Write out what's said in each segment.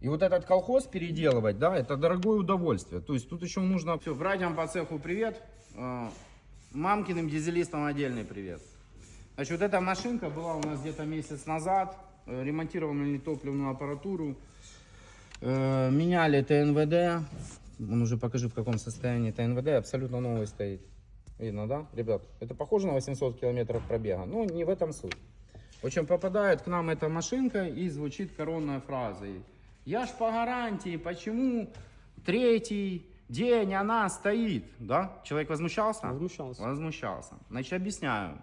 И вот этот колхоз переделывать, да, это дорогое удовольствие. То есть тут еще нужно... Все, братьям по цеху привет. Э, Мамкиным дизелистам отдельный привет. Значит, вот эта машинка была у нас где-то месяц назад. Э, Ремонтировали топливную аппаратуру. Э, Меняли ТНВД. Он уже покажи в каком состоянии ТНВД. Абсолютно новый стоит. Видно, да, ребят? Это похоже на 800 километров пробега. Ну, не в этом суть. В общем, попадает к нам эта машинка и звучит коронной фразой. Я ж по гарантии, почему третий день она стоит? Да? Человек возмущался? Возмущался. Возмущался. Значит, объясняю.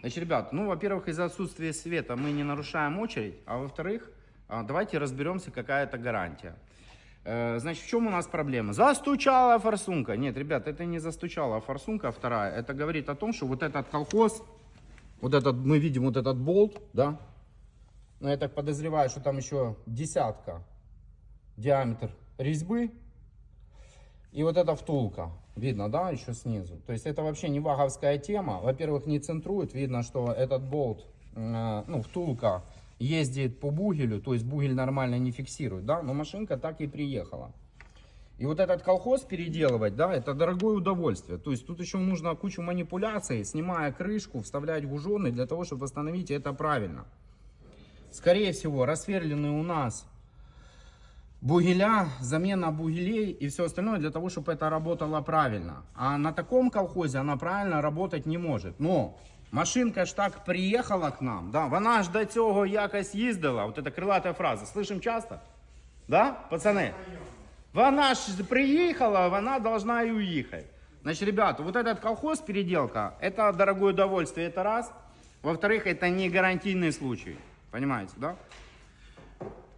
Значит, ребят, ну, во-первых, из-за отсутствия света мы не нарушаем очередь, а во-вторых, а, давайте разберемся, какая это гарантия. Э, Значит, в чем у нас проблема? Застучала форсунка. Нет, ребят, это не застучала форсунка вторая. Это говорит о том, что вот этот колхоз, вот этот, мы видим вот этот болт, да? Но я так подозреваю, что там еще десятка диаметр резьбы. И вот эта втулка, видно, да, еще снизу. То есть это вообще не ваговская тема. Во-первых, не центрует. Видно, что этот болт, э, ну, втулка ездит по бугелю, то есть бугель нормально не фиксирует, да, но машинка так и приехала. И вот этот колхоз переделывать, да, это дорогое удовольствие. То есть тут еще нужно кучу манипуляций, снимая крышку, вставлять гуженый для того, чтобы восстановить это правильно. Скорее всего, рассверлены у нас бугеля, замена бугелей и все остальное для того, чтобы это работало правильно. А на таком колхозе она правильно работать не может. Но машинка ж так приїхала к нам, да, вона ж до цього якось їздила. Вот это крилата фраза. Слышим часто? Да, пацаны? Вона ж приехала, вона должна и уехать. Значит, ребята, вот этот колхоз переделка, это дорогое удовольствие, это раз. Во-вторых, это не гарантийный случай. Понимаете, да?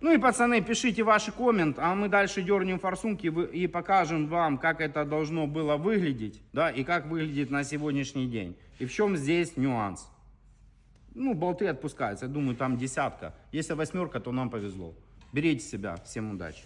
Ну и, пацаны, пишите ваши комменты, а мы дальше дернем форсунки и покажем вам, как это должно было выглядеть, да, и как выглядит на сегодняшний день. И в чем здесь нюанс. Ну, болты отпускаются, я думаю, там десятка. Если восьмерка, то нам повезло. Берите себя, всем удачи.